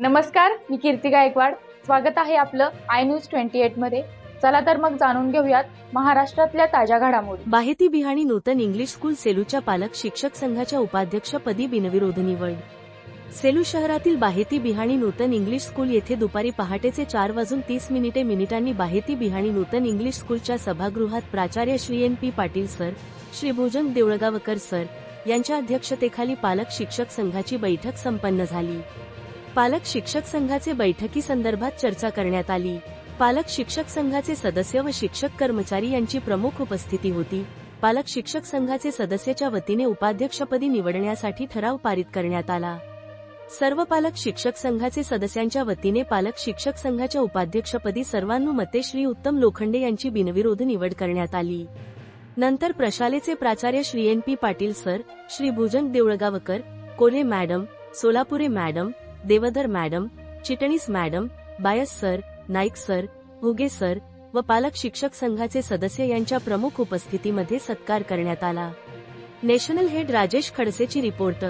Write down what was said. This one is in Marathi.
नमस्कार मी कीर्ती गायकवाड. स्वागत आहे आपलं आय न्यूज ट्वेंटी एटमध्ये. चला तर मग जाणून घेऊयात महाराष्ट्रातल्या ताज्या घडामोडी. बाहेती बिहाणी नूतन इंग्लिश स्कूल सेलूच्या पालक शिक्षक संघाच्या उपाध्यक्षपदी बिनविरोध निवड. सेलू शहरातील बाहेती बिहाणी नूतन इंग्लिश स्कूल येथे दुपारी पहाटेचे चार वाजून तीस मिनिटे मिनिटांनी बाहेती बिहाणी नूतन इंग्लिश स्कूलच्या सभागृहात प्राचार्य Shri N P Patil sir Shri Bhojan Deolgaonkar sir यांच्या अध्यक्षतेखाली पालक शिक्षक संघाची बैठक संपन्न झाली. पालक शिक्षक संघाचे बैठकी संदर्भात चर्चा करण्यात आली. पालक शिक्षक संघाचे सदस्य व शिक्षक कर्मचारी यांची प्रमुख उपस्थिती होती. पालक शिक्षक संघाचे सदस्याच्या वतीने उपाध्यक्षपदी निवडण्यासाठी ठराव पारित करण्यात आला. सर्व पालक शिक्षक संघाचे सदस्यांच्या वतीने पालक शिक्षक संघाच्या उपाध्यक्षपदी सर्वानुमते श्री उत्तम लोखंडे यांची बिनविरोध निवड करण्यात आली. नंतर प्रशालेचे प्राचार्य Shri N P Patil sir Shri Bhujang Deolgaonkar Kole madam Solapure madam Deodhar madam Chitnis madam Bayas sir Naik sir Huge sir व पालक शिक्षक संघाचे सदस्य यांच्या प्रमुख उपस्थितीमध्ये सत्कार करण्यात आला. नॅशनल हेड राजेश खडसेची रिपोर्ट